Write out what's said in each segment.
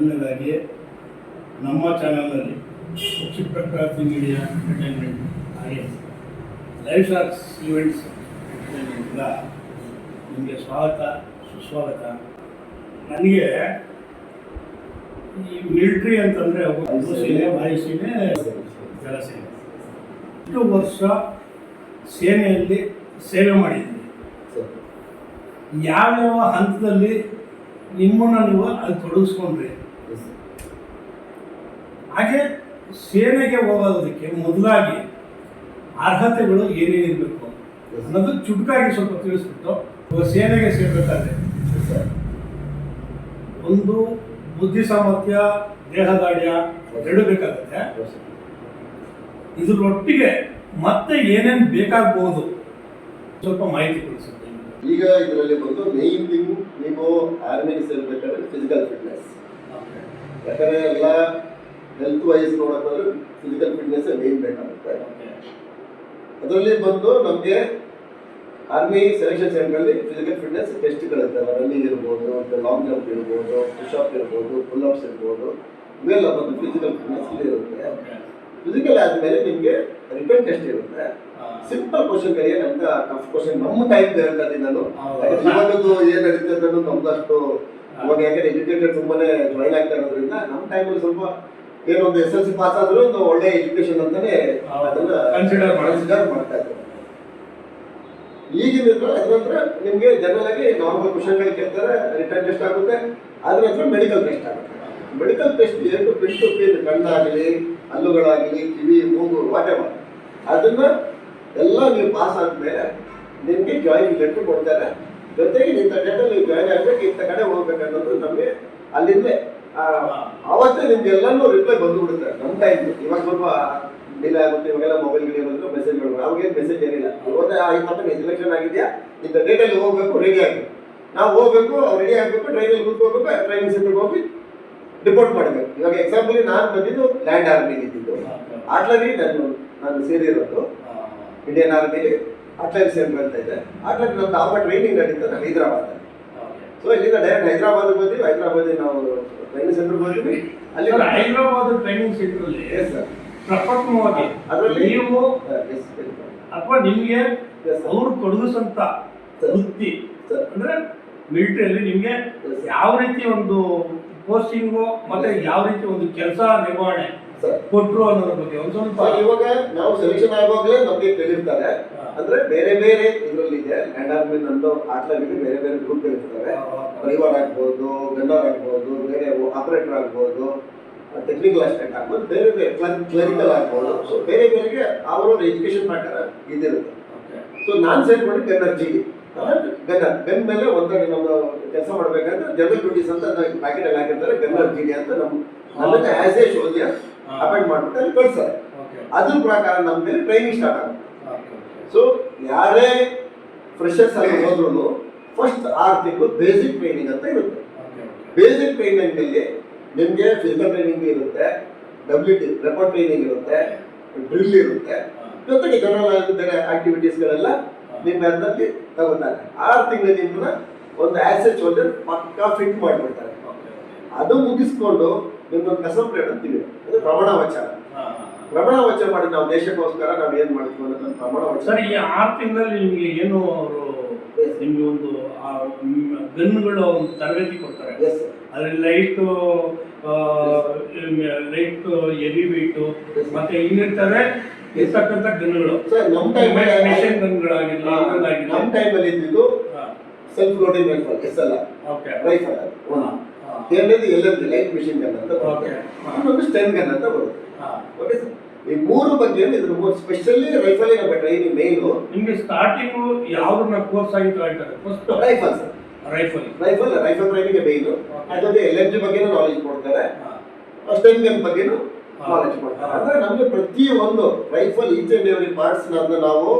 ಮೊದಲನೇದಾಗಿ ನಮ್ಮ ಚಾನಲ್ನಲ್ಲಿ ಪಕ್ಷಿ ಪ್ರಕೃತಿ ಮೀಡಿಯಾ ಎಂಟರ್ಟೈನ್ಮೆಂಟ್ ಹಾಗೆ ಲೈವ್ ಶಾರ್ಕ್ಸ್ ಈವೆಂಟ್ಸ್ ಎಂಟರ್ಟೈನ್ಮೆಂಟಿಂದ ನಿಮಗೆ ಸ್ವಾಗತ ಸುಸ್ವಾಗತ. ನನಗೆ ಈ ಮಿಲಿಟ್ರಿ ಅಂತಂದರೆ ಸೇನೆ ವಾಯುಸೇನೆ ಜಲಸೇನೆ ಇಷ್ಟು ವರ್ಷ ಸೇನೆಯಲ್ಲಿ ಸೇವೆ ಮಾಡಿದ್ದೀನಿ ಯಾವ್ಯಾವ ಹಂತದಲ್ಲಿ ನಿಮ್ಮನ್ನು ನೀವು ಅಲ್ಲಿ ತೊಡಗಿಸ್ಕೊಂಡ್ರಿ? ಹಾಗೆ ಸೇನೆಗೆ ಹೋಗೋದಕ್ಕೆ ಮೊದಲಾಗಿ ಅರ್ಹತೆಗಳು ಏನೇನಿರಬೇಕು ಅನ್ನೋದು ಚುಟುಕಾಗಿ ಸ್ವಲ್ಪ ತಿಳಿಸ್ಬಿಟ್ಟು ಸೇನೆಗೆ ಸೇರ್ಬೇಕಾದ್ರೆ. ಒಂದು ಬುದ್ಧಿ ಸಾಮರ್ಥ್ಯ ದೇಹದಾಢ್ಯ ಎರಡು ಬೇಕಾಗುತ್ತೆ. ಇದರೊಟ್ಟಿಗೆ ಮತ್ತೆ ಏನೇನು ಬೇಕಾಗಬಹುದು ಸ್ವಲ್ಪ ಮಾಹಿತಿ ಕೊಡಿಸುತ್ತೆ. ಈಗ ಇದರಲ್ಲಿ ಬಂದು ಮೇನ್ ಥಿಂಗ್ ನೀವು ಆರ್ಮಿಗೆ ಸೇರ್ಬೇಕಾದ್ರೆ ಫಿಸಿಕಲ್ ಫಿಟ್ನೆಸ್ ಯಾಕಂದ್ರೆ ಎಲ್ಲ ಹೆಲ್ತ್ ವೈಸ್ ನೋಡೋದಾದ್ರೆ ಫಿಸಿಕಲ್ ಫಿಟ್ನೆಸ್ ಮೇನ್ ಬೇಕಾಗುತ್ತೆ ಅದರಲ್ಲಿ ಬಂದು ನಮಗೆ ಆರ್ಮಿ ಸೆಲೆಕ್ಷನ್ ಸೆಂಟ್ರಲ್ಲಿ ಫಿಸಿಕಲ್ ಫಿಟ್ನೆಸ್ ಟೆಸ್ಟ್ಗಳಿರ್ತವೆ ರನ್ನಿಂಗ್ ಇರ್ಬೋದು ಲಾಂಗ್ ಜಂಪ್ ಇರ್ಬೋದು ಪುಷಪ್ ಇರ್ಬೋದು ಪುಲ್ ಅಪ್ಸ್ ಇರ್ಬೋದು. ಇವೆಲ್ಲ ಬಂದು ಫಿಸಿಕಲ್ ಫಿಟ್ನೆಸ್ ಇರುತ್ತೆ. ಫಿಸಿಕಲ್ ಆದಮೇಲೆ ನಿಮಗೆ ರಿಟರ್ನ್ ಟೆಸ್ಟ್ ಇರುತ್ತೆ. ಸಿಂಪಲ್ ಕ್ವಶನ್ಗಳಿಗೆ ನಮ್ಗೆ ಟಫ್ ಕ್ವಶನ್ ನಮ್ಮ ಟೈಮ್ ಹೇಳ್ತಾ ಇದ್ದೀನಿ ನಾನು. ಇವಾಗದ್ದು ಏನ್ ನಡೀತದೆ ಅನ್ನೋದು ನಮ್ದು ಅಷ್ಟು ಅವಾಗ ಯಾಕಂದ್ರೆ ಎಜುಕೇಟೆಡ್ ತುಂಬಾನೇ ಜಾಯಿನ್ ಆಗ್ತಾ ಇರೋದ್ರಿಂದ ನಮ್ಮ ಟೈಮಲ್ಲಿ ಸ್ವಲ್ಪ ಏನೋ ಒಂದು ಎಸ್ ಎಲ್ ಸಿ ಪಾಸ್ ಆದ್ರೂ ಒಂದು ಒಳ್ಳೆ ಎಜುಕೇಶನ್ ಅಂತಾನೆ. ಅದನ್ನ ಕನ್ಸಿಡರ್ ಮಾಡಿ. ಕನ್ಸಿಡರ್ ಮಾಡ್ತಾ ಇದ್ದಾರೆ ಈಗಿನ ಅದರ ನಿಮ್ಗೆ ಜನರಲ್ ಆಗಿ ನಾರ್ಮಲ್ ಕ್ವಶನ್ಗಳು ಕೇಳ್ತಾರೆ ರಿಟರ್ನ್ ಟೆಸ್ಟ್ ಆಗುತ್ತೆ ಅದ್ರ ನಂತರ ಮೆಡಿಕಲ್ ಟೆಸ್ಟ್ ಆಗುತ್ತೆ ಮೆಡಿಕಲ್ ಟೆಸ್ಟ್ ಎರಡು ಪ್ರಿಂಟ್ ಟು ಪಿನ್ ಕಣ್ಣಾಗಲಿ ಹಲ್ಲುಗಳಾಗಲಿ ಕಿವಿ ಮೂಗು ವಾಟೆ ಅದನ್ನ ಎಲ್ಲ ನೀವು ಪಾಸ್ ಆದ್ಮೇಲೆ ನಿಮ್ಗೆ ಜಾಯಿನ್ ಲೆಟರ್ ಕೊಡ್ತಾರೆ ಜೊತೆಗೆ ಇಂಥ ಡೇಟಲ್ಲಿ ನೀವು ಜಾಯಿನ್ ಆಗ್ಬೇಕು ಇಂಥ ಕಡೆ ಹೋಗ್ಬೇಕನ್ನೋದು ನಮಗೆ ಅಲ್ಲಿಂದಲೇ ಆ, ಆವತ್ತೇ ರಿಪ್ಲೈ ಬಂದು ರಿಪ್ಲೈ ಬಂದ್ಬಿಡುತ್ತೆ ನಮ್ಮ ಟೈಮ್ ಇವಾಗ ಸ್ವಲ್ಪ ಡಿಲೇ ಆಗುತ್ತೆ. ಇವಾಗೆಲ್ಲ ಮೊಬೈಲ್ಗಳು ಇರೋದ್ರೆ ಮೆಸೇಜ್ಗಳು ಅವಾಗೇನು ಮೆಸೇಜ್ ಏನಿಲ್ಲ. ಆ ಆಯ್ತಪ್ಪ ನೀವು ಸೆಲೆಕ್ಷನ್ ಆಗಿದೆಯಾ? ಇಂಥ ಡೇಟಲ್ಲಿ ಹೋಗ್ಬೇಕು ರೆಡಿ ಆಗಿ ನಾವು ಹೋಗ್ಬೇಕು ರೆಡಿ ಆಗಬೇಕು ಟ್ರೈನಲ್ಲಿ ಕೂತ್ಕೋಬೇಕು ಟ್ರೈನಿಂಗ್ ಸೆಂಟರ್ಗೆ ಹೋಗಿ ರಿಪೋರ್ಟ್ ಮಾಡಬೇಕು. ಇವಾಗ ಎಕ್ಸಾಂಪಲ್ ನಾನು ಬಂದಿದ್ದು ಲ್ಯಾಂಡ್ ಆರ್ಮಿ ಇದ್ದಿದ್ದು. ಆಟ್ಲರಿ ನಾನು ನಾನು ಸೇರಿರೋದು. ಇಂಡಿಯನ್ ಆರ್ಮಿಲಿ ಆಟ್ಲರಿ ಸೆಂಟರ್ ಅಂತ ಇದೆ ಆಟ್ಲರಿ ನಮ್ದು ಆವಾಗ ಟ್ರೈನಿಂಗ್ ನಡೀತದೆ ಹೈದರಾಬಾದ್ ಸೊ ಇಲ್ಲಿಂದ ಡೈರೆಕ್ಟ್ ಹೈದರಾಬಾದ್ ಬಂದಿವಿ ಹೈದರಾಬಾದ್ ನಾವು ಟ್ರೈನಿಂಗ್ ಸೆಂಟರ್ ಬಂದಿವಿ ಅಲ್ಲಿ ಹೈದರಾಬಾದ್ ಟ್ರೈನಿಂಗ್ ಸೆಂಟ್ರಲ್ಲಿ ಪ್ರಪ್ರಥಮವಾಗಿ ಅದರಲ್ಲಿ ನೀವು ಅಥವಾ ನಿಮ್ಗೆ ಅವರು ತೊಡಗಿಸಂತ. ವೃತ್ತಿ. ಅಂದ್ರೆ ಮಿಲಿಟರಿಯಲ್ಲಿ ನಿಮ್ಗೆ. ಯಾವ ರೀತಿ ಒಂದು ಪೋಸ್ಟಿಂಗು ಮತ್ತೆ ಯಾವ ರೀತಿ ಒಂದು ಕೆಲಸ ನಿರ್ವಹಣೆ ಕೊಟ್ರು ಅನ್ನೋದ್ರ ಬಗ್ಗೆ ಒಂದು ಸ್ವಲ್ಪ ಇವಾಗ ನಾವು ಸೆಲೆಕ್ಷನ್ ಆಗುವಾಗಲೇ ನಮಗೆ ಕೇಳಿರ್ತಾರೆ ಅಂದ್ರೆ ಬೇರೆ ಬೇರೆ ಇದರಲ್ಲಿ ಇದೆ. ಲ್ಯಾಂಡ್ ಆರ್ಮಿನ್ ನಂದು ಆಟ್ಲರಿಗೆ ಬೇರೆ ಬೇರೆ ಗ್ರೂಪ್ ಇರ್ತವೆ. ಡ್ರೈವರ್ ಆಗ್ಬೋದು ಗನ್ನರ್ ಆಗ್ಬೋದು ಬೇರೆ ಆಪರೇಟರ್ ಆಗ್ಬೋದು ಟೆಕ್ನಿಕಲ್ ಅಸಿಸ್ಟೆಂಟ್ ಆಗ್ಬೋದು ಬೇರೆ ಬೇರೆ ಕ್ಲರಿಕಲ್ ಆಗ್ಬೋದು. ಸೊ ಬೇರೆ ಬೇರೆಗೆ ಅವರವ್ರ ಎಜುಕೇಶನ್ ಪ್ರಕಾರ ಇದಿರುತ್ತೆ. ಸೊ ನಾನು ಸೆಟ್ ಮಾಡಿ ಎನರ್ಜಿ ಗನ್ ಗನ್ ಮೇಲೆ ಒಂದಾಗ ನಮ್ಮ ಕೆಲಸ ಮಾಡ್ಬೇಕಂದ್ರೆ ಜನರಲ್ ಡ್ಯೂಟೀಸ್ ಅಂತ ಪ್ಯಾಕೆಟ್ ಅಲ್ಲಿ ಹಾಕಿರ್ತಾರೆ. ಜಿಡಿ ಅಂತ ನಮ್ಮ ಅದಕ್ಕೆ ಆಸ್ ಎ ಸೋಲ್ಜರ್ ಅಪಾಯಿಂಟ್ ಮಾಡ್ಬಿಟ್ಟು ಅಲ್ಲಿ ಕಳ್ಸ್ತಾರೆ ಅದ್ರ ಪ್ರಕಾರ ನಮ್ಮ ಮೇಲೆ ಟ್ರೈನಿಂಗ್ ಸ್ಟಾರ್ಟ್ ಆಗುತ್ತೆ. ಸೊ ಯಾರೇ ಫ್ರೆಶರ್ಸ್ ಆಗಿ ಹೋದ್ರು ಫಸ್ಟ್ ಆರು ತಿಂಗಳು ಬೇಸಿಕ್ ಟ್ರೈನಿಂಗ್ ಅಂತ ಇರುತ್ತೆ. ಬೇಸಿಕ್ ಟ್ರೈನಿಂಗ್ ಅಲ್ಲಿ ನಿಮಗೆ ಫಿಸಿಕಲ್ ಟ್ರೈನಿಂಗ್ ಇರುತ್ತೆ ಡಬ್ಲ್ಯೂ ಟಿ ರೆಪರ್ ಟ್ರೈನಿಂಗ್ ಇರುತ್ತೆ ಡ್ರಿಲ್ ಇರುತ್ತೆ. ಜೊತೆಗೆ ಜನರಲ್ ಬೇರೆ ಆಕ್ಟಿವಿಟೀಸ್ಗಳೆಲ್ಲ ನಿಮ್ಮ ಅದರಲ್ಲಿ ತಗೋತಾರೆ ಆರು ತಿಂಗಳು ನಿಮ್ಮನ್ನ ಒಂದು ಆ್ಯಸೆಟ್ ಒಂದು ಪಕ್ಕಾ ಫಿಟ್ ಮಾಡಿಬಿಡ್ತಾರೆ. ಅದು ಮುಗಿಸ್ಕೊಂಡು ನಿಮ್ಮೊಂದು ಕಸಂಪ್ರೇಟ್ ಅಂತೀವಿ ಅದು ಪ್ರಮಾಣ ವಚನ. ಪ್ರಮಾಣ ವಚನ ಮಾಡಿ ನಾವು ದೇಶಕ್ಕೋಸ್ಕರ ನಾವು ಏನ್ ಮಾಡ್ತೀವಿ ಅನ್ನೋದು ಪ್ರಮಾಣ ವಚನ. ಸರ್ ಈ ಆರು ತಿಂಗಳಲ್ಲಿ ನಿಮ್ಗೆ ಏನು ಅವರು ನಿಮ್ಗೆ ಒಂದು ಗನ್ಗಳು ಒಂದು ತರಬೇತಿ ಕೊಡ್ತಾರೆ. ಎಸ್ ಅದ್ರಲ್ಲಿ ಲೈಟ್ ಲೈಟ್ ಎವಿ ವೆಯ್ಟು ಮತ್ತೆ ಇನ್ನಿರ್ತಾರೆ ಇರ್ತಕ್ಕಂಥ ಗನ್ಗಳು. ಸರ್ ನಮ್ಮ ಟೈಮ್ ಮಿಷನ್ ಗನ್ಗಳಾಗಿಲ್ಲ ನಮ್ಮ ಟೈಮಲ್ಲಿ ಇದ್ದಿದ್ದು ಸೆಲ್ಫ್ ಲೋಡಿಂಗ್ ರೈಫಲ್ ಎಸ್ ಅಲ್ಲ ಓಕೆ ರೈಫಲ್ ಎರಡನೇದು ಎಲ್ಲದ್ದು ಲೈಟ್ ಮಿಷಿನ್ ಗನ್ ಅಂತ ಬರುತ್ತೆ. ಇನ್ನೊಂದು ಸ್ಟೆನ್ ಗನ್ ಅಂತ ಬರುತ್ತೆ. ಓಕೆ ಸರ್ ಈ ಮೂರು ಬಗ್ಗೆ ಇದ್ರ ಮೂರು ಸ್ಪೆಷಲಿ ರೈಫಲ್ ನಮ್ಮ ಟ್ರೈನಿಂಗ್ ಮೇನು ನಿಮ್ಗೆ ಸ್ಟಾರ್ಟಿಂಗ್ ಯಾವ್ದು ಕೋರ್ಸ್ ಆಗಿ ತಗೊಳ್ತಾರೆ first rifle sir rifle rifle rifle training main. ಅದ್ರ ಎಲ್ ಎಂ ಜಿ ಬಗ್ಗೆನೂ ನಾಲೆಜ್ ಕೊಡ್ತಾರೆ. ಸ್ಟೆನ್ ಗನ್ ಬಗ್ಗೆನೂ. ನಾಲೆಜ್ ಕೊಡ್ತಾರೆ. ಅಂದ್ರೆ ನಮಗೆ ಪ್ರತಿ ಒಂದು rifle each and every parts ನಾವು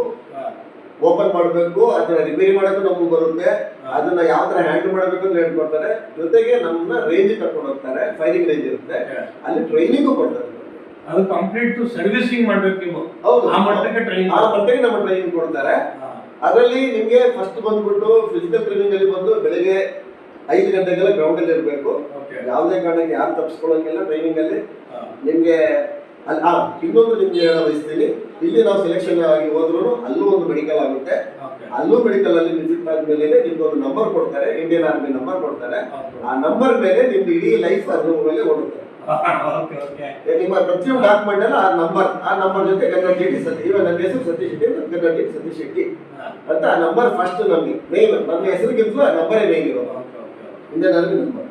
ಓಪನ್ ಮಾಡಬೇಕು ಅದನ್ನ ರಿಪೇರಿ ಮಾಡೋದು ನಮ್ಗೆ ಬರುತ್ತೆ. ಅದನ್ನ ಯಾವ ತರ ಹ್ಯಾಂಡಲ್ ಮಾಡಬೇಕು ಅಂತ ಹೇಳ್ಕೊಡ್ತಾರೆ. ಜೊತೆಗೆ ನಮ್ಮನ್ನ ರೇಂಜ್ ಕರ್ಕೊಂಡು ಹೋಗ್ತಾರೆ. ಫೈರಿಂಗ್ ರೇಂಜ್ ಇರುತ್ತೆ. ಅಲ್ಲಿ ಟ್ರೈನಿಂಗು ಕೊಡ್ತಾರೆ. ಅದು ಕಂಪ್ಲೀಟ್ ಟು ಸರ್ವಿಸಿಂಗ್ ಮಾಡ್ಬೇಕು ನೀವು. ಹೌದು. ಆ ಮಟ್ಟಕ್ಕೆ ಟ್ರೈನಿಂಗ್ ಆ ಮಟ್ಟಕ್ಕೆ ನಮ್ಮ ಟ್ರೈನಿಂಗ್ ಕೊಡ್ತಾರೆ. ಅದರಲ್ಲಿ ನಿಮಗೆ ಫಸ್ಟ್ ಬಂದ್ಬಿಟ್ಟು ಫಿಸಿಕಲ್ ಟ್ರೈನಿಂಗ್ ಅಲ್ಲಿ ಬಂದು ಬೆಳಿಗ್ಗೆ ಐದು ಗಂಟೆಗೆಲ್ಲ ಗ್ರೌಂಡ್ ಅಲ್ಲಿ ಇರಬೇಕು. ಯಾವುದೇ ಕಾರಣಕ್ಕೆ ಯಾರು ತಪ್ಪಿಸ್ಕೊಳ್ಳೋಂಗಿಲ್ಲ ಟ್ರೈನಿಂಗ್ ಅಲ್ಲಿ. ನಿಮ್ಗೆ ಅಲ್ಲಿ ಇನ್ನೊಂದು ನಿಮ್ಗೆ ಹೇಳ ಬಯಸ್ತೀನಿ. ಇಲ್ಲಿ ನಾವು ಸೆಲೆಕ್ಷನ್ ಆಗಿ ಹೋದ್ರು ಅಲ್ಲೂ ಒಂದು ಮೆಡಿಕಲ್ ಆಗುತ್ತೆ. ಅಲ್ಲೂ ಮೆಡಿಕಲ್ ಅಲ್ಲಿ ವಿಸಿಟ್ ಆದ್ಮೇಲೆ ನಿಮ್ಗೆ ಒಂದು ನಂಬರ್ ಕೊಡ್ತಾರೆ. ಇಂಡಿಯನ್ ಆರ್ಮಿ ನಂಬರ್ ಕೊಡ್ತಾರೆ. ಆ ನಂಬರ್ ಮೇಲೆ ನಿಮ್ದು ಇಡೀ ಲೈಫ್ ಅದ್ರ ಮೇಲೆ ಓಡುತ್ತೆ. ನಿಮ್ಮ ಪ್ರತಿಯೊಂದು ಡಾಕ್ಯುಮೆಂಟ್ ಅಲ್ಲಿ ಆ ನಂಬರ್ ಆ ನಂಬರ್ ಜೊತೆ ಗಂಗಾ ಟಿ ಸತಿ ಇವಾಗ ನನ್ನ ಹೆಸರು ಸತೀಶ್ ಶೆಟ್ಟಿ ಗಂಗಾ ಟಿ ಸತೀಶ್ ಶೆಟ್ಟಿ. ಅಂತ ಆ ನಂಬರ್ ಫಸ್ಟ್ ನಮಗೆ ಮೇನ್ ನನ್ನ ಹೆಸರಿಗಿಂತಲೂ ಆ ನಂಬರೇ ಮೇನ್ ಇರೋದು. ಇಂಡಿಯನ್ ಆರ್ಮಿ ನಂಬರ್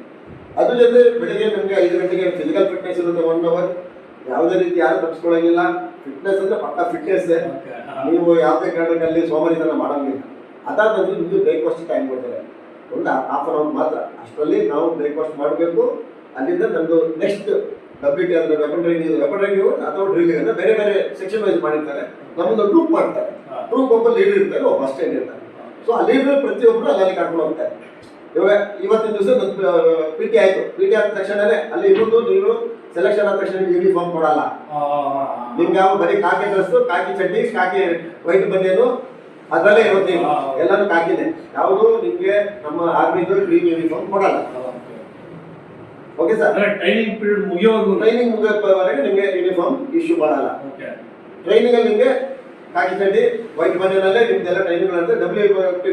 ಅದ್ರ ಜೊತೆ ಬೆಳಿಗ್ಗೆ ನಮಗೆ ಐದು ಗಂಟೆಗೆ ಫಿಸಿಕಲ್ ಫಿಟ್ನೆಸ್ ಇರುತ್ತೆ ಒನ್ ಅವರ್ ಯಾವುದೇ ರೀತಿ ಯಾರು ತಪ್ಪಿಸ್ಕೊಳ್ಳೋಂಗಿಲ್ಲ ಫಿಟ್ನೆಸ್ ಅಂದ್ರೆ ಪಕ್ಕ ಫಿಟ್ನೆಸ್ ನೀವು ಯಾವುದೇ ಕಾರಣಕ್ಕಲ್ಲಿ ಸೋಮರಿತನ ಮಾಡೋಂಗಿಲ್ಲ. ಅದಾದ ನಂತರ ನಿಮಗೆ ಬ್ರೇಕ್ಫಾಸ್ಟ್ ಟೈಮ್ ಕೊಡ್ತಾರೆ. ಒಂದು ಹಾಫ್ ಅನ್ ಅವರ್ ಮಾತ್ರ. ಅಷ್ಟರಲ್ಲಿ ನಾವು ಬ್ರೇಕ್ಫಾಸ್ಟ್ ಮಾಡಬೇಕು. ಅಲ್ಲಿಂದ ನಮ್ಮದು ನೆಕ್ಸ್ಟ್ ಡಬ್ಲ್ಯೂ ಟಿ ಅಂದ್ರೆ ವೆಪನ್ ಟ್ರೈನಿಂಗ್ ವೆಪನ್ ಟ್ರೈನಿಂಗ್ ಅಥವಾ ಡ್ರಿಲ್ಲಿಂಗ್ ಅಂದ್ರೆ ಬೇರೆ ಬೇರೆ ಸೆಕ್ಷನ್ ವೈಸ್ ಮಾಡಿರ್ತಾರೆ. ನಮ್ಮದು ಗ್ರೂಪ್ ಮಾಡ್ತಾರೆ. ಗ್ರೂಪ್ ಒಬ್ಬ ಲೀಡರ್ ಇರ್ತಾರೆ ಒಬ್ಬ ಅಷ್ಟೇ ಇರ್ತಾರೆ. ಸೊ ಆ ಲೀಡರ್ ಪ್ರತಿಯೊಬ್ಬರು ಅಲ್ಲಿ ಕರ್ಕೊಂಡು ಹೋಗ್ತಾರೆ. ಇವಾಗ ಇವತ್ತಿನ ದಿವಸ ಪಿ ಟಿ ಆಯಿತು. ಪಿ ಟಿ ಆದ ತಕ್ಷಣನೇ ಅಲ್ಲಿ ಇರೋದು ನೀವು ಸೆಲೆಕ್ಷನ್ ಆದ ತಕ್ಷಣ ಯೂನಿಫಾರ್ಮ್ ಕೊಡಲ್ಲ. ನಿಮ್ಗೆ ಯಾವ ಬರೀ ಕಾಕಿ ಡ್ರೆಸ್ ಕಾಕಿ ಚಡ್ಡಿ ಕಾಕಿ ವೈಟ್ ಬಂದೇನು ಅದರಲ್ಲೇ ಇರುತ್ತೆ ಎಲ್ಲರೂ ಎಲ್ಲಾನು ಕಾಕಿದೆ ಯಾವುದು ನಿಮ್ಗೆ ನಮ್ಮ ಆರ್ಮಿದು ಗ್ರೀನ್ ಯೂನಿಫಾರ್ಮ್ ಕೊಡಲ್ಲ. ಓಕೆ. ಸರ್? ಅಂದ್ರೆ ಟ್ರೈನಿಂಗ್ ಪೀರಿಯಡ್ ಮುಗಿಯೋವರೆಗೂ ಟ್ರೈನಿಂಗ್ ಮುಗಿಯೋವರೆಗೆ ನಿಮಗೆ ಯೂನಿಫಾರ್ಮ್ ಇಶ್ಯೂ ಮಾಡಲ್ಲ ಟ್ರೈನಿಂಗ್ ಅಲ್ಲಿ ನಿಮಗೆ ಕಾಕಿ ಚಡ್ಡಿ ವೈಟ್ ಮನೆಯಲ್ಲೇ ನಿಮ್ದೆಲ್ಲ ಟ್ರೈನಿಂಗ್ ಅಂತ ಡಬ್ಲ್ಯೂ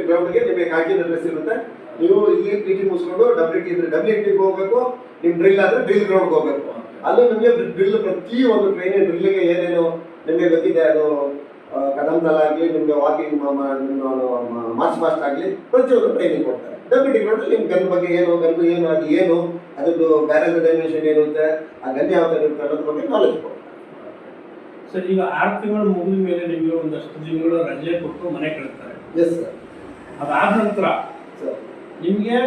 ಗ್ರೌಂಡ್ಗೆ ನಿಮಗೆ ಕಾಕಿ ಡ್ರೆಸ್ ಇರುತ್ತೆ. ನೀವು ಇಲ್ಲಿ ಟಿ ಟಿ ಮುಗಿಸ್ಕೊಂಡು ಡಬ್ಲ್ಯೂ ಟಿ ಡಬ್ಲ್ಯೂ ಟಿಗೆ ಹೋಗ್ಬೇಕು ನಿಮ್ ಡ್ರಿಲ್ ಆದ್ರೆ ಡ್ರಿಲ್ ಗ್ರೌಂಡ್ಗೆ ಹೋಗ್ಬೇಕು. ಅಲ್ಲೂ ನಿಮಗೆ ಡ್ರಿಲ್ ಪ್ರತಿ ಒಂದು ಟ್ರೈನಿಂಗ್ ಡ್ರಿಲ್ಗೆ ಏನೇನು ನಿಮಗೆ ಗೊತ್ತಿದೆ ಅದು ಆಗಲಿ ನಿಮಗೆ ವಾಕಿಂಗ್ ಮಾರ್ಚ್ ಫಾಸ್ಟ್ ಆಗಲಿ ಪ್ರತಿಯೊಂದು ಟ್ರೈನಿಂಗ್ ಕೊಡ್ತಾರೆ. ಡಬ್ಲ್ಯೂ ಕೊಟ್ಟರೆ ನಿಮ್ಮ ನಿಮ್ ಗನ್ ಬಗ್ಗೆ ಏನು ಗನ್ ಏನು ಅದು ಏನು ಅದ್ರದ್ದು ಬ್ಯಾರಲ್ ಡೈಮೆನ್ಷನ್ ಏನಿರುತ್ತೆ ಆ ಗನ್ ಯಾವ ಥರ ಇರುತ್ತೆ ಅನ್ನೋದ್ರ ಬಗ್ಗೆ ನಾಲೆಜ್ ಕೊಡ್ತಾರೆ. ಸರ್ ಈಗ ಆರು ತಿಂಗಳು ಮುಗಿದ ಮೇಲೆ ನಿಮಗೆ ಒಂದಷ್ಟು ತಿಂಗಳು ರಜೆ ಕೊಟ್ಟು ಮನೆ ಕಳಿಸ್ತಾರೆ ಎಸ್ ಸರ್ ಅದಾದ ನಂತರ ಸರ್ ನಿಮಗೆ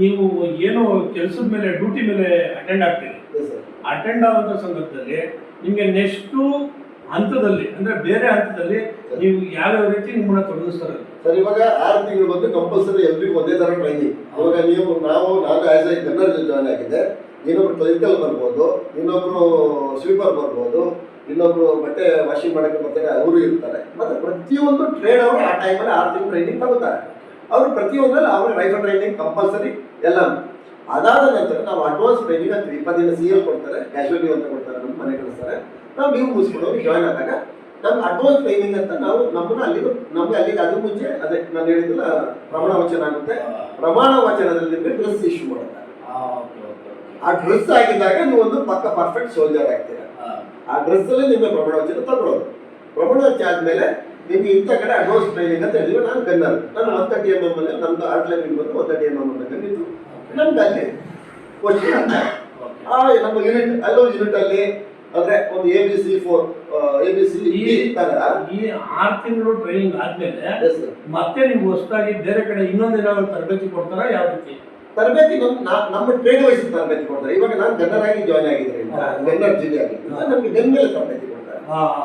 ನೀವು ಏನು ಕೆಲಸದ ಮೇಲೆ ಡ್ಯೂಟಿ ಮೇಲೆ ಅಟೆಂಡ್ ಆಗ್ತೀರಿ. ಅಟೆಂಡ್ ಆದಂಥ ಸಂದರ್ಭದಲ್ಲಿ ನಿಮಗೆ ನೆಕ್ಸ್ಟು ಹಂತದಲ್ಲಿ ಅಂದ್ರೆ ಬೇರೆ ಹಂತದಲ್ಲಿ ನೀವು ಯಾವ ರೀತಿ ನಿಮ್ಮನ್ನ ತೊಡಗಿಸ್ತಾರೆ? ಸರ್ ಇವಾಗ ಆರು ತಿಂಗಳು ಬಂದು ಕಂಪಲ್ಸರಿ ಎಲ್ರಿಗೂ ಒಂದೇ ತರ ಟ್ರೈನಿಂಗ್ ಇವಾಗ ನೀವು ನಾವು ನಾನು ಆಸ್ ಎ ಜನರಲ್ ಜಾಯ್ನ್ ಆಗಿದೆ ಇನ್ನೊಬ್ರು ಕ್ಲರಿಕಲ್ ಬರ್ಬೋದು ಇನ್ನೊಬ್ರು ಸ್ವೀಪರ್ ಬರ್ಬೋದು ಇನ್ನೊಬ್ರು ಬಟ್ಟೆ ವಾಷಿಂಗ್ ಮಾಡಕ್ಕೆ ಬರ್ತಾರೆ ಅವರು ಇರ್ತಾರೆ. ಮತ್ತೆ ಪ್ರತಿಯೊಂದು ಟ್ರೇಡ್ ಅವರು ಆ ಟೈಮಲ್ಲಿ ಆರು ತಿಂಗಳು ಟ್ರೈನಿಂಗ್ ತಗೋತಾರೆ. ಅವರು ಪ್ರತಿಯೊಂದರಲ್ಲಿ ಅವ್ರ ರೈಫಲ್ ರೈಟಿಂಗ್ ಕಂಪಲ್ಸರಿ ಎಲ್ಲ ಅದಾದ ನಂತರ ನಾವು ಅಡ್ವಾನ್ಸ್ ಟ್ರೈನಿಂಗ್ ಅಂತ ಇಪ್ಪತ್ತು ದಿನ ಸಿ ಎಲ್ ಕೊಡ್ತಾರೆ ಕ್ಯಾಶುವಲಿ ಅಂತ ಕೊಡ್ತಾರೆ ನಮ್ಮ ಮನೆ ಕಳಿಸ್ತಾರೆ. ನಾವು ನೀವು ಮುಗಿಸ್ಕೊಂಡು ಜಾಯ್ನ್ ಆದಾಗ ನಮ್ಗೆ ಅಡ್ವಾನ್ಸ್ ಟ್ರೈನಿಂಗ್ ಅಂತ ನಾವು ನಮ್ಮನ್ನ ಅಲ್ಲಿ ನಮ್ಗೆ ಅಲ್ಲಿಗೆ ಅದ್ರ ಮುಂಚೆ ಅದೇ ನಾನು ಹೇಳಿದಿಲ್ಲ ಪ್ರಮಾಣ ವಚನ ಆಗುತ್ತೆ. ಪ್ರಮಾಣ ವಚನದಲ್ಲಿ ಡ್ರೆಸ್ ಇಶ್ಯೂ ಮಾಡ್ತಾರೆ ಆ ಡ್ರೆಸ್ ಆಗಿದ್ದಾಗ ನೀವು ಒಂದು ಪಕ್ಕ ಪರ್ಫೆಕ್ಟ್ ಸೋಲ್ಜರ್ ಆಗ್ತೀರಾ. ಆ ಡ್ರೆಸ್ ಅಲ್ಲಿ ನಿಮಗೆ ಪ್ರಮಾಣ ವಚನ ತಗೊಳ್ಳೋದು. ಪ್ರಮಾಣ ವಚನ ಆದ್ಮೇಲೆ ನಿಮ್ಗೆ ಇಂಥ ಕಡೆ ಅಡ್ವಾನ್ಸ್ ಟ್ರೈನಿಂಗ್ ಅಂತ ಹೇಳಿದ್ರು ನಾನು ಗನ್ನರ್ ನಾನು ಹತ್ತ ಟಿ ಎಂ ಎಂ ಅಲ್ಲಿ ನಮ್ದು ಆರ್ಟ್ಲೈನ್ ಬಂದು ಒನ್ ತರ್ಟಿ ಎಂ ಎಂ ಅಂತ ಗನ್ನಿದ್ದು ನಮ್ದು ಅಲ್ಲಿ. ಪೋಸ್ಟಿಂಗ್ ಆ ನಮ್ಮ ಯೂನಿಟ್ ಅಲ್ಲೂ ಯೂನಿಟ್ ಅಲ್ಲಿ ಅಂದ್ರೆ ಒಂದು A B C four A B C ತರ ಈ ಆರು ತಿಂಗಳು ಟ್ರೈನಿಂಗ್ ಆದ್ಮೇಲೆ ಮತ್ತೆ ನೀವು ಹೊಸದಾಗಿ ಬೇರೆ ಕಡೆ ಇನ್ನೊಂದು ಏನಾದ್ರು ತರಬೇತಿ ಕೊಡ್ತಾರ ಯಾವ ರೀತಿ? ತರಬೇತಿ ನಮ್ ನಾ- ನಮ್ಮ ಟ್ರೇಡ್ ವೈಸ್ ತರಬೇತಿ ಕೊಡ್ತಾರೆ. ಇವಾಗ ನಾನು ಗನ್ನರ್ ಆಗಿ ಜಾಯ್ನ್ ಆಗಿದ್ರಿಂದ ಹಾ. ಗನ್ನರ್ ಜಿಲ್ಲೆ ಆಗಿದ್ರಿಂದ ನಮ್ಗೆ ಗನ್ ಮೇಲೆ ತರಬೇತಿ ಕೊಡ್ತಾರೆ.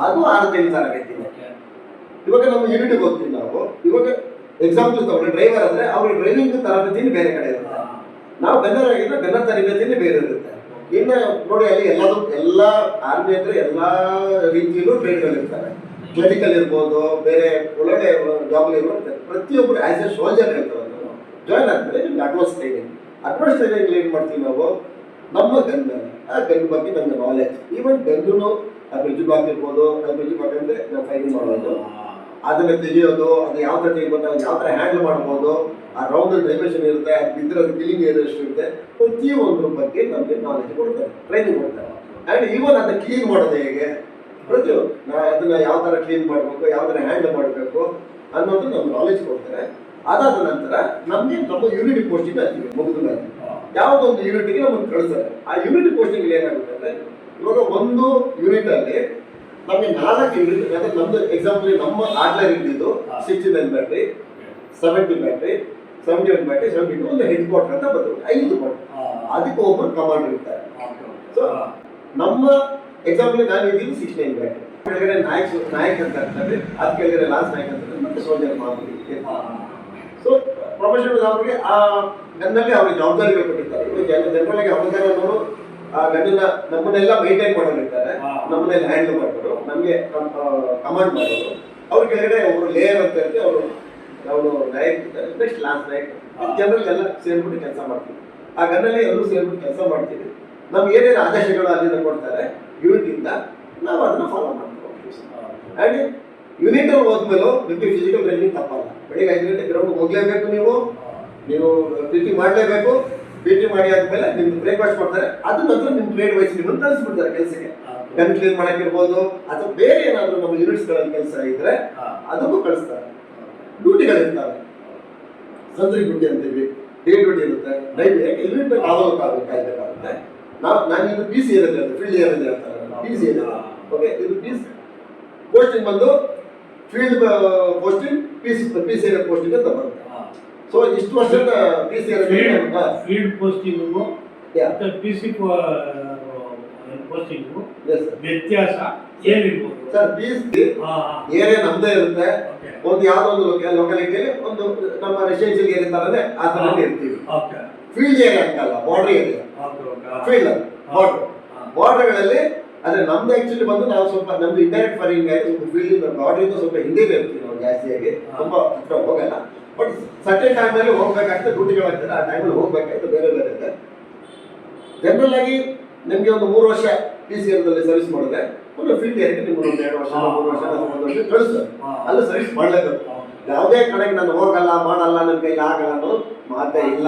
ಅದು ಆರು ತಿಂಗಳು ತರಬೇತಿ. ಇವಾಗ ನಮ್ಮ ಯೂನಿಟ್ ಹೋಗ್ತೀವಿ ನಾವು. ಇವಾಗ ಎಕ್ಸಾಂಪಲ್ ತಗೊಂಡ್ರೆ ಡ್ರೈವರ್ ಅಂದ್ರೆ ಅವ್ರಿಗೆ ಡ್ರೈವಿಂಗ್ ತರಬೇತಿ ಬೇರೆ ಕಡೆ ಇರುತ್ತೆ. ನಾವು ಗನ್ನರ್ ಆಗಿದ್ರೆ ಗನ್ನರ್ ತರಬೇತಿನೇ ಬೇರೆ ಇರುತ್ತೆ. ಇನ್ನು ನೋಡಿ ಅಲ್ಲಿ ಎಲ್ಲದೂ ಎಲ್ಲ ಆರ್ಮಿ ಅಂದ್ರೆ ಎಲ್ಲಾ ರೀತಿಯಲ್ಲೂ ಟ್ರೈನ್ಗಳು ಇರ್ತಾರೆ ಕ್ಲಿನಿಕಲ್ ಇರ್ಬೋದು, ಬೇರೆ ಒಳ್ಳೊಳ್ಳೆ ಜಾಬ್ ಇರ್ಬೋದು ಪ್ರತಿಯೊಬ್ಬರು ಆಸ್ ಎ ಸೋಲ್ಜರ್ ಇರ್ತಾರೆ ಜಾಯ್ನ್ ಆದ್ಮೇಲೆ ನಿಮ್ಗೆ ಅಡ್ವಾನ್ಸ್ ಟ್ರೈನಿಂಗ್ ಅಡ್ವಾನ್ಸ್ ಟ್ರೈನಿಂಗ್ ಏನ್ ಮಾಡ್ತೀವಿ ನಾವು? ನಮ್ಮ ಗನ್ ಆ ಗನ್ ಬಗ್ಗೆ ನಮ್ಗೆ ನಾಲೆಜ್ ಈವನ್ ಗನ್ನು ಆ ಬ್ರಿಜ್ ಬಾಕ್ ಇರ್ಬೋದು, ಆ ಬ್ರಿಡ್ಜ್ ಬ್ಲಾಕ್ ಅಂದ್ರೆ ನಾವು ಫೈರಿಂಗ್ ಮಾಡೋದು. ಅದನ್ನ ತೆಗೆಯೋದು, ಅದು ಯಾವ ತರ ತೆಗಿಬೋದು ಯಾವ ತರ ಹ್ಯಾಂಡಲ್ ಮಾಡ್ಬೋದು ಆ ರೌಂಡ್ ಡೈಮೆನ್ಷನ್ ಇರುತ್ತೆ, ಅದು ಅದು ಕಿಲಿಂಗ್ ಏರಿಯಾ ಎಷ್ಟು ಇರುತ್ತೆ. ಪ್ರತಿಯೊಂದ್ರ ಬಗ್ಗೆ ನಮಗೆ ನಾಲೆಜ್ ಕೊಡ್ತಾರೆ ಟ್ರೈನಿಂಗ್ ಕೊಡ್ತಾರೆ. ಆ್ಯಂಡ್ ಈವನ್ ಅದನ್ನ ಕ್ಲೀನ್ ಮಾಡೋದು ಹೇಗೆ? ಪ್ರತಿಯೊಂದು ನಾ ಅದನ್ನ ಯಾವ ತರ ಕ್ಲೀನ್ ಮಾಡಬೇಕು, ಯಾವ ತರ ಹ್ಯಾಂಡಲ್ ಮಾಡಬೇಕು ಅನ್ನೋದು ನಮ್ಗೆ ನಾಲೆಜ್ ಕೊಡ್ತಾರೆ. ಅದಾದ ನಂತರ ನಮಗೆ ನಮ್ಮ ಯೂನಿಟ್ ಪೋಸ್ಟಿಂಗ್ ಹಾಕ್ತೀವಿ ಮುಗಿದ ಮೇಲೆ. ಯಾವುದೊಂದು ಯೂನಿಟ್ಗೆ ನಮ್ಮನ್ನು ಕಳಿಸ್ತಾರೆ. ಆ ಯೂನಿಟ್ ಪೋಸ್ಟಿಂಗ್ ಏನಾಗುತ್ತೆ ಅಂದ್ರೆ, ಇವಾಗ ಒಂದು ಯೂನಿಟ್ ಅಲ್ಲಿ ನಮಗೆ ನಾಲ್ಕು ಯೂನಿಟ್ ಯಾಕಂದ್ರೆ ನಮ್ದು ಎಕ್ಸಾಂಪಲ್ ನಮ್ಮ ಆಡ್ಲರ್ ಹಿಡಿದು sixty nine battery seventy battery seventy one battery seventy two ಒಂದು ಹೆಡ್ ಕ್ವಾರ್ಟರ್ ಅಂತ ಬರ್ತದೆ ಐದು ಕ್ವಾರ್ಟರ್ ಅದಕ್ಕೆ ಒಬ್ಬರು ಕಮಾಂಡ್ ಇರ್ತಾರೆ ಸೊ ನಮ್ಮ ಎಕ್ಸಾಂಪಲ್ ನಾನು ಇದ್ದೀನಿ ಸಿಕ್ಸ್ ನೈನ್ ಬ್ಯಾಟ್ರಿ ಕೆಳಗಡೆ ನಾಯಕ್ ನಾಯಕ್ ಅಂತ ಇರ್ತಾರೆ ಅದ್ ಕೆಳಗಡೆ ಲಾಸ್ಟ್ ನಾಯಕ್ ಅಂತ ಮತ್ತೆ ಸೋಲ್ಜರ್ ಮಾಮೂಲಿ ಸೊ ಪ್ರೊಫೆಷನಲ್ ಅವರಿಗೆ ಆ ಗನ್ನಲ್ಲಿ ಅವರಿಗೆ ಜವಾಬ್ದಾರಿಗಳು ಕೊಟ್ಟಿರ್ತಾರೆ ಜನರಲ್ಲಿ ಹವಲ್ದಾರ್ ಅನ್ನೋರು ಆ ಗನ್ನನ್ನ ನಮ್ಮನ್ನೆಲ್ಲ ಮೇಂಟೈನ್ ಮಾಡೋರಿರ್ತಾರೆ ಹಾ. ನಮ್ಮನ್ನೆಲ್ಲ ಹ್ಯಾಂಡಲ್ ಮಾಡೋರು ನಮಗೆ ಕಮಾಂಡ್ ಮಾಡೋರು. ಅವ್ರ ಕೆಳಗಡೆ ಒಬ್ರು ಲೇಯರ್ ಅಂತ ಇರುತ್ತೆ ಅವರು ಅವರು ನಾಯಕ್ ನೆಕ್ಸ್ಟ್ ಲಾಸ್ಟ್ ನಾಯಕ್. ಜನರಲ್ಲಿ ಎಲ್ಲ ಸೇರ್ಬಿಟ್ಟು ಕೆಲಸ ಮಾಡ್ತೀವಿ. ಆ ಗನ್ನಲ್ಲಿ ಎಲ್ಲರೂ ಸೇರ್ಬಿಟ್ಟು ಕೆಲಸ ಮಾಡ್ತೀವಿ. ನಮ್ಗೆ ಏನೇನು ಆದೇಶಗಳು ಅಲ್ಲಿಂದ ಕೊಡ್ತಾರೆ ಯೂನಿಟ್ ನಾವು ಅದನ್ನ ಫಾಲೋ ಮಾಡ್ತೀವಿ. ಯೂನಿಟ್ ಅವ್ರು ಹೋದ್ಮೇಲೂ ನಿಮಗೆ ಫಿಸಿಕಲ್ ಟ್ರೈನಿಂಗ್ ತಪ್ಪಲ್ಲ. ಬೆಳಿಗ್ಗೆ ಐದು ಗಂಟೆ ಗ್ರೌಂಡ್ ಹೋಗ್ಲೇಬೇಕು ನೀವು. ನೀವು ಪ್ರೀತಿ ಮಾಡಲೇಬೇಕು. ಪಿ ಟಿ ಮಾಡಿ ಆದ್ಮೇಲೆ ನಿಮ್ಗೆ ಬ್ರೇಕ್ಫಾಸ್ಟ್ ಕೊಡ್ತಾರೆ. ಅದು ನಂತರ ನಿಮ್ ಟ್ರೇಡ್ ವೈಸ್ ನಿಮ್ಮನ್ನು ಕಳಿಸ್ಬಿಡ್ತಾರೆ ಕೆಲಸಕ್ಕೆ. ಗನ್ ಕ್ಲೀನ್ ಮಾಡಕ್ಕಿರ್ಬೋದು ಅಥವಾ ಬೇರೆ ಏನಾದ್ರು ನಮ್ಮ ಯೂನಿಟ್ಸ್ಗಳಲ್ಲಿ ಕೆಲಸ ಇದ್ರೆ ಅದಕ್ಕೂ ಕಳಿಸ್ತಾರೆ. ಡ್ಯೂಟಿಗಳಿರ್ತವೆ. ಸಂಜೆ ಡ್ಯೂಟಿ ಅಂತೀವಿ ಡೇ ಡ್ಯೂಟಿ ಇರುತ್ತೆ. ನೈಟ್ ಯೂನಿಟ್ ಕಾವಲು ಕಾಯ್ಬೇಕಾಗುತ್ತೆ ನಾವು ನಾನು ಇದು ಪಿ ಸಿ ಇರುತ್ತೆ ಫೀಲ್ಡ್ ಇಯರ್ ಹೇಳ್ತಾರೆ ಪಿ ಸಿ ಇಲ್ಲ ಓಕೆ ಇದು ಪಿ ಸಿ ಪೋಸ್ಟಿಂಗ್ ಬಂದು field posting P C P C ಇರೋ ಪೋಸ್ಟಿಂಗ್ ಅಂತ ಬರುತ್ತೆ. ಸೊ ಇಷ್ಟು ವರ್ಷದ ಪಿ ಸಿ ಫೀಲ್ಡ್ ಪೋಸ್ಟಿಂಗು. ಮತ್ತೆ ಪಿ ಸಿ ಪೋಸ್ಟಿಂಗು ವ್ಯತ್ಯಾಸ ಏನಿರ್ಬೋದು? ಸರ್ ಪಿ ಸಿ ಏರಿಯಾ ನಮ್ದೇ ಇರುತ್ತೆ. ಒಂದು ಯಾವ್ದೋ ಒಂದು ಲೊಕಾಲಿಟಿಯಲ್ಲಿ ಒಂದು ನಮ್ಮ ರೆಸಿಡೆನ್ಷಿಯಲ್ ಏರಿಯಾ ತರನೇ ಆ ಥರನೇ ಇರ್ತೀವಿ. ಫೀಲ್ಡ್ ಏರಿಯಾ ಅಂತಲ್ಲ ಬಾರ್ಡರ್ ಏರಿಯಾ ಫೀಲ್ಡ್ ಬಾರ್ಡರ್ ಬಾರ್ಡರ್ಗಳಲ್ಲಿ ಆದ್ರೆ ನಮ್ದು ಆಕ್ಚುಲಿ ಬಂದು ನಾವು ಸ್ವಲ್ಪ ನಮ್ದು ಇಂಡೈರೆಕ್ಟ್ ಫಾರಿಂಗ್ ಆಗಿ ಸ್ವಲ್ಪ ಫೀಲ್ಡ್ ಬಾರ್ಡರ್ ಇಂದ ಸ್ವಲ್ಪ ಹಿಂದೆ ಇರ್ತೀವಿ ನಾವು ಜಾಸ್ತಿಯಾಗಿ. ತುಂಬಾ ಹತ್ರ ಹೋಗಲ್ಲ. ಬಟ್ ಸರ್ಟೆನ್ ಟೈಮಲ್ಲಿ ಹೋಗ್ಬೇಕಾಗ್ತದೆ ಡ್ಯೂಟಿಗಳಾಗ್ತದೆ ಆ ಟೈಮಲ್ಲಿ ಹೋಗ್ಬೇಕಾಗ್ತದೆ ಬೇರೆ ಬೇರೆ ಇದೆ. ಜನರಲ್ ಆಗಿ ನಿಮ್ಗೆ ಒಂದು ಮೂರು ವರ್ಷ ಪಿ ಸಿ ಎಲ್ದಲ್ಲಿ ಸರ್ವಿಸ್ ಮಾಡಿದ್ರೆ ಒಂದು ಫೀಲ್ಡ್ ಏರಿಯಾಗೆ ನಿಮ್ಗೆ ಒಂದು ಎರಡು ವರ್ಷ ಮೂರು ವರ್ಷ ಒಂದು ವರ್ಷ ಕಳಿಸ್ತಾರೆ. ಅಲ್ಲಿ ಸರ್ವಿಸ್ ಮಾಡಲೇಬೇಕು. ಯಾವುದೇ ಕಡೆಗೆ ನಾನು ಹೋಗಲ್ಲ ಮಾಡಲ್ಲ ನನ್ನ ಕೈಲಿ ಆಗಲ್ಲ ಅನ್ನೋ ಮಾತೇ ಇಲ್ಲ.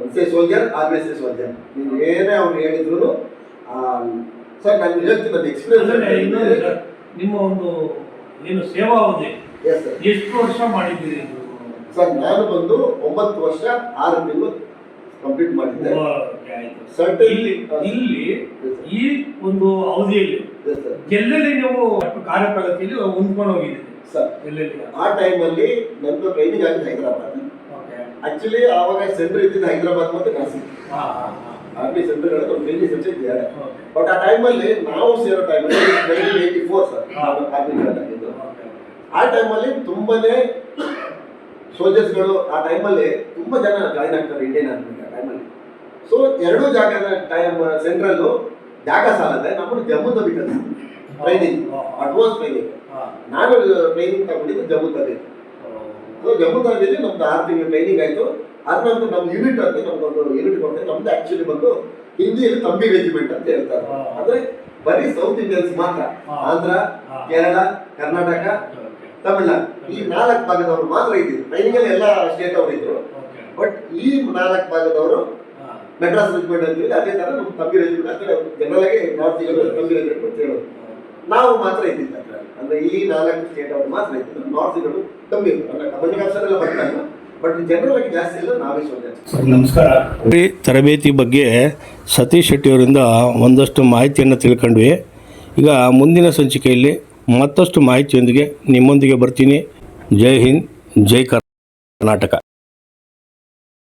ಒಂದೇ ಸೋಲ್ಜರ್ ಆರ್ಮಿ ಎ ಸೋಲ್ಜರ್ ನೀವು ಏನೇ ಅವ್ರು ಹೇಳಿದ್ರು ಸರ್ ನಾನು ಹೇಳ್ತೀನಿ ಎಕ್ಸ್ಪೀರಿಯನ್ಸ್ ನಿಮ್ಮ ಒಂದು ಏನು ಸೇವಾ ಅವಧಿ ಎಸ್ ಸರ್ ಎಷ್ಟು ವರ್ಷ ಮಾಡಿದ್ದೀರಿ? ಸರ್ ನಾನು ಬಂದು ಒಂಬತ್ತು ವರ್ಷ ಆರು ತಿಂಗಳು ಕಂಪ್ಲೀಟ್ ಮಾಡಿದ್ದೆ. ಇಲ್ಲಿ ಇಲ್ಲಿ ಈ ಒಂದು ಅವಧಿಯಲ್ಲಿ ಎಲ್ಲೆಲ್ಲಿ ನೀವು ಕಾರ್ಯಪ್ರಗತಿಯಲ್ಲಿ ಹೊಂದ್ಕೊಂಡು ಹೋಗಿದ್ದೀರಿ? ಸರ್ ಎಲ್ಲೆಲ್ಲಿ? ಆ ಟೈಮಲ್ಲಿ ನಂದು ಟ್ರೈನಿಂಗ್ ಆಗಿದ್ದು ಹೈದರಾಬಾದ್. ಓಕೆ ಆಕ್ಚುಲಿ ಆವಾಗ ಸೆಂಟರ್ ಇದ್ದಿದ್ದು ಹೈದರಾಬಾದ್ ಮತ್ತು ಕಾಸಿ ಆರ್ಮಿ ಒಂದು ಟ್ರೈನಿಂಗ್ ಸೆಂಟರ್ ಇದ್ದಾರೆ ಬಟ್ ಆ ಟೈಮಲ್ಲಿ ನಾವು ಸೇರೋ ಟೈಮಲ್ಲಿ nineteen eighty four sir. Army ಆಗಿದ್ದು. ಆ ಟೈಮಲ್ಲಿ ತುಂಬಾನೇ ಸೋಲ್ಜರ್ಸ್ಗಳು ಆ ಟೈಮಲ್ಲಿ ತುಂಬಾ ಜನ ಜಾಯ್ನ್ ಆಗ್ತಾರೆ ಇಂಡಿಯನ್ ಆರ್ಮಿಗೆ ಆ ಟೈಮಲ್ಲಿ ಸೊ ಎರಡೂ ಜಾಗದ ಟೈಮ್ ಸೆಂಟ್ರಲ್ಲು ಜಾಗ ಸಾಲದೆ ನಮ್ಮನ್ನು ಜಮ್ಮು ಕಲಿಸಿದ್ರು ಟ್ರೈನಿಂಗ್ ಅಡ್ವಾನ್ಸ್ ಟ್ರೈನಿಂಗ್ ನಾನು ಟ್ರೈನಿಂಗ್ ತಗೊಂಡಿದ್ದು ಜಮ್ಮು ತಬಿ. ಸೊ ಜಮ್ಮು ತಬಿಲ್ಲಿ ನಮ್ದು ಆರು ತಿಂಗಳು ಟ್ರೈನಿಂಗ್ ಆಯ್ತು. ಅದ ನಂತರ ನಮ್ಮ ಯೂನಿಟ್ ಅಂತ ನಮ್ಗೊಂದು ಯೂನಿಟ್ ಕೊಡ್ತಾರೆ. ನಮ್ದು ಆಕ್ಚುಲಿ ಬಂದು ಹಿಂದಿಯಲ್ಲಿ ತಂಬಿ ರೆಜಿಮೆಂಟ್ ಅಂತ ಹೇಳ್ತಾರೆ. ಅಂದ್ರೆ ಬರೀ ಸೌತ್ ಇಂಡಿಯನ್ಸ್ ಮಾತ್ರ. ಆಂಧ್ರ ಕೇರಳ ಕರ್ನಾಟಕ ತಮಿಳ್ನಾಡು. ಈ ನಾಲ್ಕು ಭಾಗದವರು ಮಾತ್ರ ಇದ್ದಿದ್ರು ಟ್ರೈನಿಂಗ್ ಅಲ್ಲಿ ಎಲ್ಲ ಸ್ಟೇಟ್ ಅವರು ಇದ್ರು. ಬಟ್ ಈ ನಾಲ್ಕು ಭಾಗದವರು ಮೆಡ್ರಾಸ್ ರೆಜಿಮೆಂಟ್ ಹೇಳಿ ಅದೇ ತರ ನಮ್ಮ ತಂಬಿ ರೆಜಿಮೆಂಟ್ ಅಂದ್ರೆ ಜನರಲ್ ಆಗಿ ನಾರ್ತ್ ತಂಬಿ ರೆಜಿಮೆಂಟ್ ಅಂತ ಹೇಳೋದು ನಾವು ಮಾತ್ರ ಇದ್ದಿದ್ದ ಅಂದ್ರೆ ಈ ನಾಲ್ಕು ಸ್ಟೇಟ್ ಅವರು ಮಾತ್ರ ಇದ್ದಿದ್ದು ನಾರ್ತ್ ಇರೋದು ಕಮ್ಮಿ ಇತ್ತು ಅಂದ್ರೆ ಕಬಡ್ಡಿ ಎಲ್ಲ ಬರ್ತಾರೆ ನಮಸ್ಕಾರ. ತರಬೇತಿ ಬಗ್ಗೆ ಸತೀಶ್ ಶೆಟ್ಟಿಯವರಿಂದ ಒಂದಷ್ಟು ಮಾಹಿತಿಯನ್ನು ತಿಳ್ಕೊಂಡ್ವಿ. ಈಗ ಮುಂದಿನ ಸಂಚಿಕೆಯಲ್ಲಿ ಮತ್ತಷ್ಟು ಮಾಹಿತಿಯೊಂದಿಗೆ ನಿಮ್ಮೊಂದಿಗೆ ಬರ್ತೀನಿ. ಜೈ ಹಿಂದ್ ಜೈ ಕರ್ನಾಟಕ